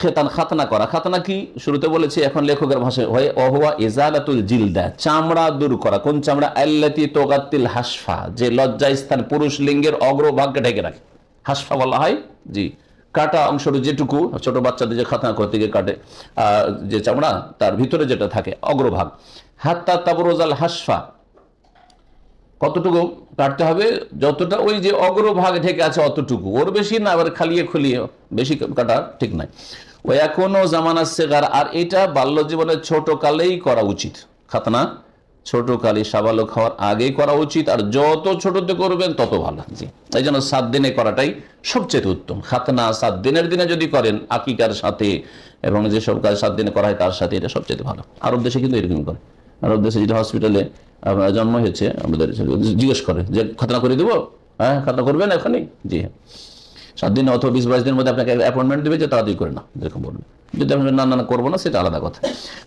খেতান খাতনা করা। খাতনা কি? শুরুতে বলেছি, এখন লেখকের ভাষায় হয় অহুয়া ইজালাতুল জিলদা, চামড়া দূর করা। কোন চামড়া? আল্লাতি তোগাতিল হাসফা, যে লজ্জা স্থান পুরুষ লিঙ্গের অগ্রভাগকে ঢেকে রাখে। হাসফা বলা হয়? জি। কাটা অংশটা যেটুকু, ছোট বাচ্চাদের যে খাতনা করতে গিয়ে কাটে যে চামড়া, তার ভিতরে যেটা থাকে, অগ্রভাগ। হাত্তা তাবরোজাল হাসফা, কতটুকু কাটতে হবে? যতটা ওই যে অগ্রভাগ ঢেকে আছে, অতটুকু। ওর বেশি না আবার খালিয়ে খুলিয়ে বেশি কাটা ঠিক নাই। এখনও জামানা সেগার, আর এটা বাল্য জীবনের ছোট কালেই করা উচিত। খাতনা ছোট কালে সাবালক হওয়ার আগেই করা উচিত, আর যত ছোটতে করবেন তত ভালো। জি। এই জন্য সাত দিনে করাটাই সবচেয়ে উত্তম। খাতনা সাত দিনের দিনে যদি করেন, আকিকার সাথে এবং যেসব কাজ সাত দিনে করা হয়, তার সাথে এটা সবচেয়ে ভালো। আরব দেশে কিন্তু এরকম করে। আরব দেশে যেটা হসপিটালে আপনার জন্ম হয়েছে, আমাদের জিজ্ঞেস করে যে, খাতনা করে দেবো? হ্যাঁ খাতনা করবেন এখানেই? জি। হ্যাঁ সাত দিন অথবা বিশ, বাইশ দিনের মধ্যে আপনাকে অ্যাপয়েন্টমেন্ট দেবে, যে তাড়াতাড়ি করে না যেরকম বলবেন যদি আপনি না না করব না, সেটা আলাদা কথা।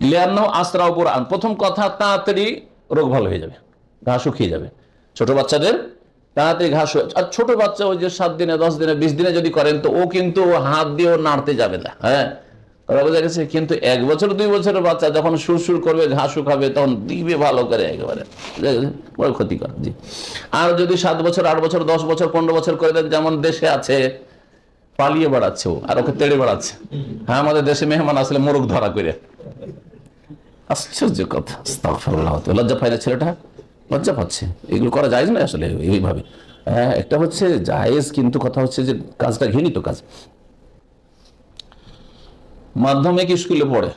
লিয়ান্নাও আস্ত্রা উপর আন। প্রথম কথা, তাড়াতাড়ি রোগ ভালো হয়ে যাবে, ঘা শুকিয়ে যাবে। ছোট বাচ্চাদের তাড়াতাড়ি ঘাস আর ছোট বাচ্চা ওই যে সাত দিনে, দশ দিনে, বিশ দিনে যদি করেন, তো ও কিন্তু হাত দিয়েও নাড়তে যাবে না হ্যাঁ? বোঝা গেছে, কিন্তু এক বছর, দুই বছরের বাচ্চা যখন সুর সুর করবে ঘাস শুকাবে তখন দিবে ভালো করে একেবারে? বড় ক্ষতিকর, জি। আর যদি সাত বছর, আট বছর, দশ বছর, পনেরো বছর করে দেন, যেমন দেশে আছে, পালিয়ে বেড়াচ্ছে ও, আর ওকে তেড়ে বেড়াচ্ছে। হ্যাঁ আমাদের দেশে মেহমান আসলে মোরগ ধরা করে। আশ্চর্য কথা লজ্জা পায় ছেলেটা? লজ্জা পাচ্ছে। এগুলো করা যায় না আসলে, এইভাবে। হ্যাঁ একটা হচ্ছে জায়েজ, কিন্তু কথা হচ্ছে যে কাজটা ঘৃণিত কাজ। মাধ্যমিক স্কুলে পড়ে।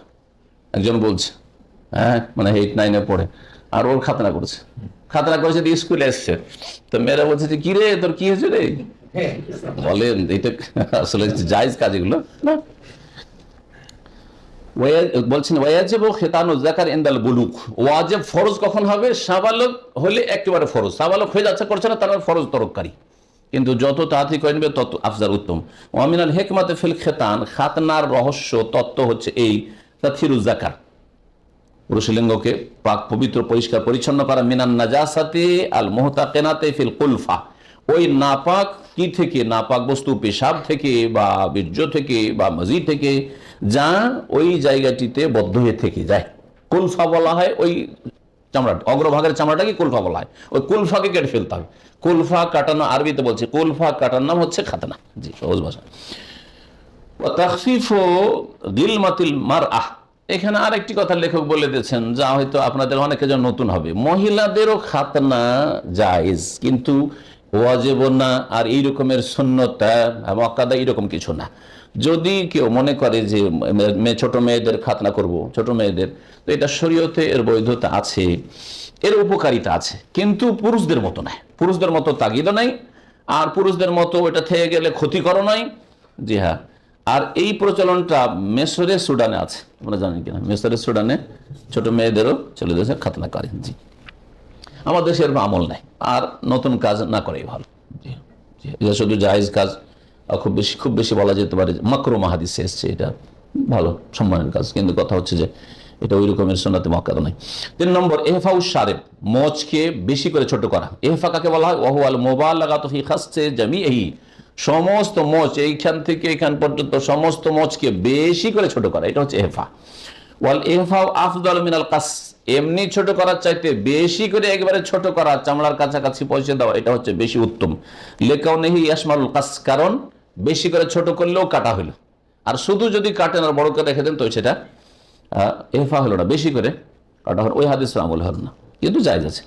একজন বলছে হ্যাঁ মানে এইট নাইনে পড়ে। আর ওর খাতনা করেছে। খাতনা করেছে দিয়ে স্কুলে এসছে। তো মেয়েরা বলছে যে কি রে তোর কি হয়েছে রে? বলেন, এটা আসলে জায়েজ কাজ এগুলো। বলছেন ওয়াজিব খেতানো জাকার ইন্দাল বুলুক ওয়াজিব ফরজ কখন হবে? সাবালক হলে একেবারে ফরজ। সাবালক হয়ে যাচ্ছে, করছে না, তারা ফরজ তরককারী কিন্তু যত তাড়াতাড়ি করে নেবে, তত আফজার উত্তম। ওয়ামিনাল হেকমাতে ফিল খেতান, খাতনার রহস্য, তত্ত্ব হচ্ছে এই তাথিরুজ জাকার পুরুষলিঙ্গকে পাক, পবিত্র, পরিষ্কার, পরিচ্ছন্ন করা মিনান নাজাসাতে আল মোহতা কেনাতে ফিল কুলফা। ওই নাপাক কি থেকে? নাপাক বস্তু পেশাব থেকে বা বীর্য থেকে বা মজি থেকে, যা ওই জায়গাটিতে বদ্ধ হয়ে থেকে যায়। কুলফা বলা হয় ওই চামড়া, অগ্রভাগের চামড়াটাকে কুলফা বলা হয়? ওই কুলফাকে কেটে ফেলতে হবে। কুলফা কাটানো আরবিতে বলছে, কুলফা কাটার নাম হচ্ছে খাতনা। জি, সহজ ভাষা। তাকফিফ গিলমাতিল মার আহ এখানে আরেকটি কথা লেখক বলে দিয়েছেন, যা হয়তো আপনাদের অনেকে যেন নতুন হবে। মহিলাদেরও খাতনা জায়েজ, কিন্তু ওয়াজেব না, আর এই রকমের শূন্যতা মক্কাদা এইরকম কিছু না। যদি কেউ মনে করে যে ছোট মেয়েদের খাতনা করব, ছোট মেয়েদের, তো এটা শরীয়তে এর বৈধতা আছে, এর উপকারিতা আছে, কিন্তু পুরুষদের মতো নয়। পুরুষদের মতো তাগিদও নাই, আর পুরুষদের মতো এটা থেকে গেলে ক্ষতিকর নয়। জি হ্যাঁ আর এই প্রচলনটা মেসরের সুডানে আছে। আপনারা জানেন কিনা? মেসরের সুডানে ছোট মেয়েদেরও চলে যাচ্ছে খাতনা করেন, জি। আমাদের দেশে এরকম আমল নাই। আর নতুন কাজ না করেই ভালো। এটা শুধু জায়েজ কাজ খুব বেশি খুব বেশি বলা যেতে পারে মাকরো মাহাদিসে এসছে, এটা ভালো, সম্মানের কাজ। কিন্তু কথা হচ্ছে যে এটা ওই রকমের সোনাতে মক্কাদ নাই। তিন নম্বর, এহফাউ সারেব মোচকে বেশি করে ছোট করা। এহফা কাকে বলা হয়? ওহু আল মোবাইল লাগাতফি খাসছে জামি এই সমস্ত মোচ এইখান থেকে এখান পর্যন্ত সমস্ত মোচকে বেশি করে ছোট করা। এটা হচ্ছে এহফা। ওয়াল এহফাউ আফদল মিনাল কাস এমনি ছোট করার চাইতে বেশি করে একবারে ছোট করা চামড়ার কাছাকাছি পৌঁছে দেওয়া, এটা হচ্ছে বেশি উত্তম। লেখাও নেহি ইয়াসমারুল কাস, কারণ বেশি করে ছোট করলেও কাটা হলো আর শুধু যদি কাটেন আর বড় করে রেখে দেন, তো সেটা এফা হলো না, বেশি করে কাটা হলো। ওই হাদিস আমল হল না, কিন্তু যাই আছে।